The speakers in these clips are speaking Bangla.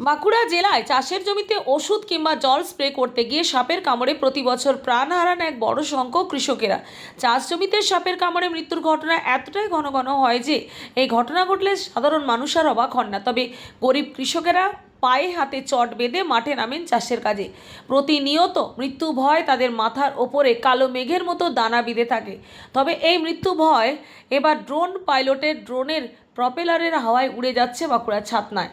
বাঁকুড়া জেলায় চাষের জমিতে ওষুধ কিংবা জল স্প্রে করতে গিয়ে সাপের কামড়ে প্রতি বছর প্রাণ হারান এক বড় সংখ্যক কৃষকেরা। চাষ জমিতে সাপের কামড়ে মৃত্যুর ঘটনা এতটাই ঘন ঘন হয় যে এই ঘটনা ঘটলে সাধারণ মানুষ আর অবাক হন না। তবে গরিব কৃষকেরা পায়ে হাতে চট বেঁধে মাঠে নামেন চাষের কাজে। প্রতিনিয়ত মৃত্যু ভয় তাদের মাথার ওপরে কালো মেঘের মতো দানা বিঁধে থাকে। তবে এই মৃত্যু ভয় এবার ড্রোন পাইলটের ড্রোনের প্রপেলারের হাওয়ায় উড়ে যাচ্ছে বাঁকুড়ার ছাতনায়।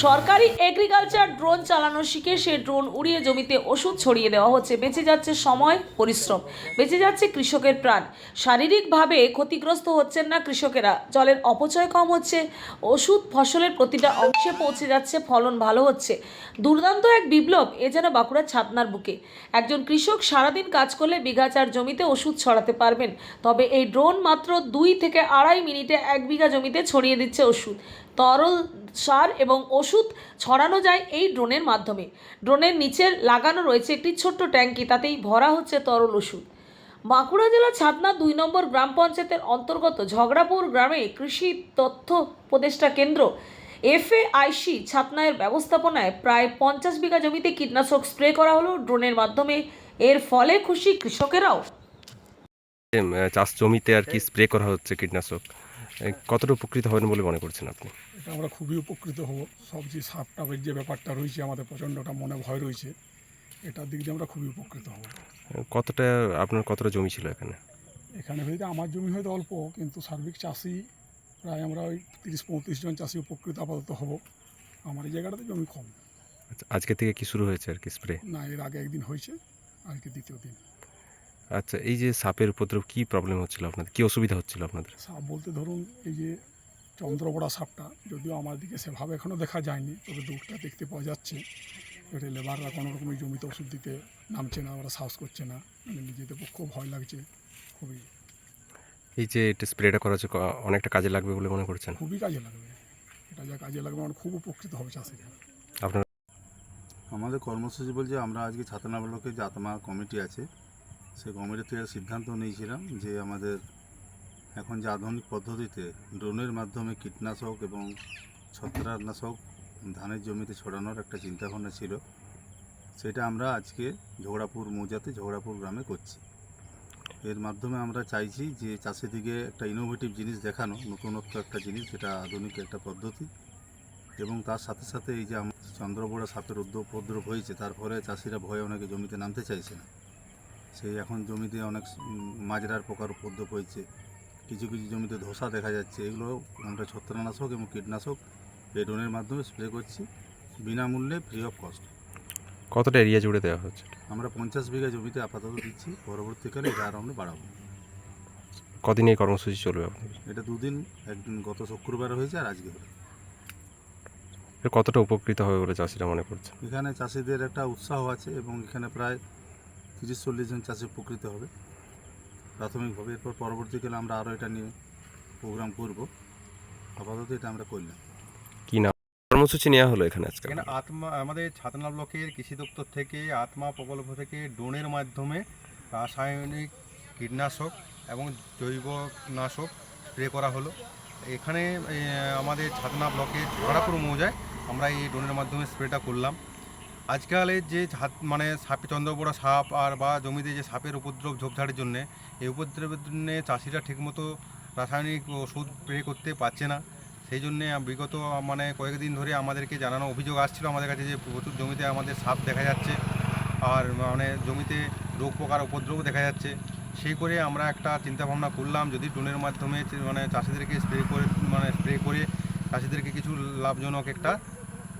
সরকারি এগ্রিকালচার ড্রোন চালানো শিখে সে ড্রোন উড়িয়ে জমিতে ওষুধ ছড়িয়ে দেওয়া হচ্ছে। বেঁচে যাচ্ছে সময়, পরিশ্রম। বেঁচে যাচ্ছে কৃষকের প্রাণ। শারীরিকভাবে ক্ষতিগ্রস্ত হচ্ছেন না কৃষকেরা। জলের অপচয় কম হচ্ছে। ওষুধ ফসলের প্রতিটা অংশে পৌঁছে যাচ্ছে, ফলন ভালো হচ্ছে। দুর্দান্ত এক বিপ্লব, এ যেন বাঁকুড়ার ছাতনার বুকে। একজন কৃষক সারাদিন কাজ করলে বিঘা চার জমিতে ওষুধ ছড়াতে পারবেন। তবে এই ড্রোন মাত্র দুই থেকে আড়াই মিনিটে এক বিঘা জমিতে ছড়িয়ে দিচ্ছে ওষুধ। তরল সার এবং ওষুধ ছড়ানো যায় এই ড্রোনের মাধ্যমে। ড্রোনের নিচে লাগানো রয়েছে একটি ছোট্ট ট্যাঙ্কি, তাতেই ভরা হচ্ছে তরল ওষুধ। বাঁকুড়া জেলার ছাতনা দুই নম্বর গ্রাম পঞ্চায়েতের অন্তর্গত ঝগড়াপুর গ্রামে কৃষি তথ্য উপদেষ্টা কেন্দ্র এফএআইসি ছাতনায়ের ব্যবস্থাপনায় প্রায় পঞ্চাশ বিঘা জমিতে কীটনাশক স্প্রে করা হলো ড্রোনের মাধ্যমে। এর ফলে খুশি কৃষকেরাও। চাষ জমিতে আর কি স্প্রে করা হচ্ছে কীটনাশক? কতটা উপকৃত হবেন বলে মনে করছেন আপনি? এটা আমরা খুবই উপকৃত হব। সব যে সাপ টাপের যে ব্যাপারটা রয়েছে আমাদের প্রচণ্ডটা মনে ভয় রয়েছে এটার দিক দিয়ে আমরা খুবই উপকৃত হব। কতটা আপনার কতটা জমি ছিল এখানে? এখানে হয়তো আমার জমি হয়তো অল্প কিন্তু সার্বিক চাষি প্রায় আমরা ওই তিরিশ পঁয়ত্রিশ জন চাষি উপকৃত আপাতত হব। আমার এই জায়গাটাতে জমি কম। আচ্ছা আজকে থেকে কি শুরু হয়েছে আর কি স্প্রে না এর আগে একদিন হয়েছে আজকে দ্বিতীয় দিন। আচ্ছা এই যে সাপের উপদ্রব কি প্রবলেম হচ্ছিল আপনাদের? কি অসুবিধা হচ্ছিল আপনাদের? সাপ বলতে ধরুন এই যে চন্দ্রবড়া সাপটা যদিও আমার দিকে সেভাবে এখনও দেখা যায়নি তবে দুধটা দেখতে পাওয়া যাচ্ছে। এটা লেবাররা কোনো রকমের জমিতে ওষুধ দিতে নামছে না ওরা সাহস করছে না। মানে নিজেদের পক্ষেও ভয় লাগছে খুবই। এই যে এটা স্প্রেটা করা হচ্ছে অনেকটা কাজে লাগবে বলে মনে করছেন? খুবই কাজে লাগবে। এটা যা কাজে লাগবে আমার খুব উপকৃত হবে চাষিরা। আপনার আমাদের কর্মসূচি বলছে আমরা আজকে ছাতনা ব্লকে যে আত্মা কমিটি আছে সেই কমিটি থেকে সিদ্ধান্ত নিয়েছিলাম যে আমাদের এখন যে আধুনিক পদ্ধতিতে ড্রোনের মাধ্যমে কীটনাশক এবং ছত্রাকনাশক ধানের জমিতে ছড়ানোর একটা চিন্তাভাবনা ছিল, সেটা আমরা আজকে ঝগড়াপুর মৌজাতে ঝগড়াপুর গ্রামে করছি। এর মাধ্যমে আমরা চাইছি যে চাষের দিকে একটা ইনোভেটিভ জিনিস দেখানো, নতুনত্ব একটা জিনিস, যেটা আধুনিক একটা পদ্ধতি। এবং তার সাথে সাথে এই যে আমার চন্দ্রবোড়া সাপের উদ্যোগ উপদ্রব হয়েছে তারপরে চাষিরা ভয়ে অনেকে জমিতে নামতে চাইছে না। সেই এখন জমিতে অনেক মাজরার পোকার উপদ্রব হয়েছে। কিছু কিছু জমিতে ধসা দেখা যাচ্ছে। এগুলো আমরা ছত্রাকনাশক এবং কীটনাশক এই ড্রোনের মাধ্যমে স্প্রে করছি বিনামূল্যে ফ্রি অফ কস্ট কতটা এরিয়া জুড়ে দেওয়া হচ্ছে? আমরা পঞ্চাশ বিঘা জমিতে আপাতত দিচ্ছি। পরবর্তীকালে এটা আরও আমরা বাড়াবো কদিন এই কর্মসূচি চলবে এটা দুদিন একদিন গত শুক্রবার হয়েছে আর আজকে হলো। কতটা উপকৃত হবে বলে চাষিরা মনে করছে এখানে চাষিদের একটা উৎসাহ আছে এবং এখানে প্রায় তিরিশ চল্লিশ জন চাষি উপকৃত হবে। প্রাথমিকভাবে এরপর পরবর্তীকালে আমরা আরও এটা নিয়ে প্রোগ্রাম করব। আপাতত এটা আমরা করলাম। কি না কর্মসূচি নেওয়া হলো এখানে আজকে? এখানে আত্মা আমাদের ছাতনা ব্লকের কৃষি দপ্তর থেকে আত্মা প্রকল্প থেকে ড্রোনের মাধ্যমে রাসায়নিক কীটনাশক এবং জৈব নাশক স্প্রে করা হলো। এখানে আমাদের ছাতনা ব্লকের ঝগড়াপুর মৌজায় আমরা এই ড্রোনের মাধ্যমে স্প্রেটা করলাম। আজকালের যে মানে সাপে চন্দ্রপোড়া সাপ আর বা জমিতে যে সাপের উপদ্রব ঝোপঝাড়ের জন্য, এই উপদ্রবের জন্য চাষিরা ঠিকমতো রাসায়নিক ওষুধ স্প্রে করতে পারছে না। সেই জন্যে বিগত মানে কয়েকদিন ধরে আমাদেরকে জানানো অভিযোগ আসছিল আমাদের কাছে যে প্রচুর জমিতে আমাদের সাপ দেখা যাচ্ছে আর মানে জমিতে রোগ পোকার উপদ্রব দেখা যাচ্ছে। সেই করে আমরা একটা চিন্তা ভাবনা করলাম যদি ড্রোনের মাধ্যমে মানে চাষিদেরকে স্প্রে করে মানে স্প্রে করে চাষিদেরকে কিছু লাভজনক একটা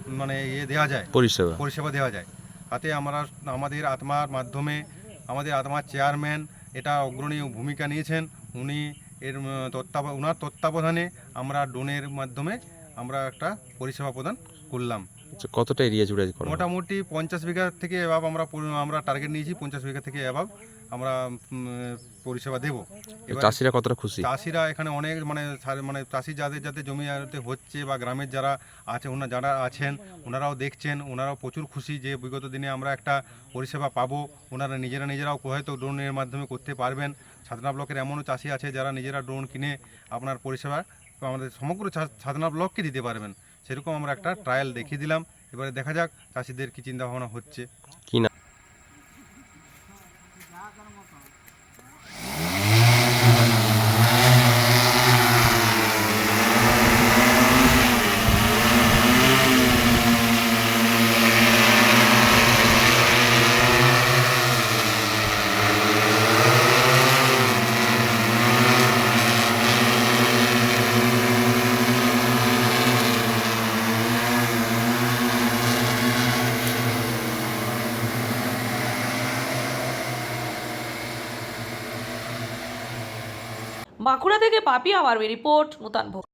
মানে ইয়ে দেওয়া যায়। পরিষেবা। পরিষেবা দেওয়া যায়। তাতে আমরা আমাদের আত্মার মাধ্যমে আমাদের আত্মার চেয়ারম্যান এটা অগ্রণী ভূমিকা নিয়েছেন। উনি এর তত্ত্বাব ওনার তত্ত্বাবধানে আমরা ডোনের মাধ্যমে আমরা একটা পরিষেবা প্রদান করলাম। কতটা এরিয়া জুড়ে করা মোটামুটি পঞ্চাশ বিঘা থেকে এভাব আমরা আমরা টার্গেট নিয়েছি পঞ্চাশ বিঘা থেকে এভাব আমরা পরিষেবা দেব। চাষিরা কতটা খুশি? চাষিরা এখানে অনেক মানে মানে চাষি যাদের যাদের জমি হচ্ছে বা গ্রামের যারা আছে ওনারা যারা আছেন ওনারাও দেখছেন ওনারাও প্রচুর খুশি যে বিগত দিনে আমরা একটা পরিষেবা পাবো। ওনারা নিজেরা নিজেরাও হয়তো ড্রোনের মাধ্যমে করতে পারবেন। সাধনা ব্লকের এমনও চাষি আছে যারা নিজেরা ড্রোন কিনে আপনার পরিষেবা আমাদের সমগ্র ছা- সাধনা ব্লককে দিতে পারবেন। সেরকম আমরা একটা ট্রায়াল দেখিয়ে দিলাম। এবারে দেখা যাক চাষিদের কি চিন্তা ভাবনা হচ্ছে। কি না বাঁকুড়া থেকে পাপিয়া আমার রিপোর্ট নূতন ভোগ।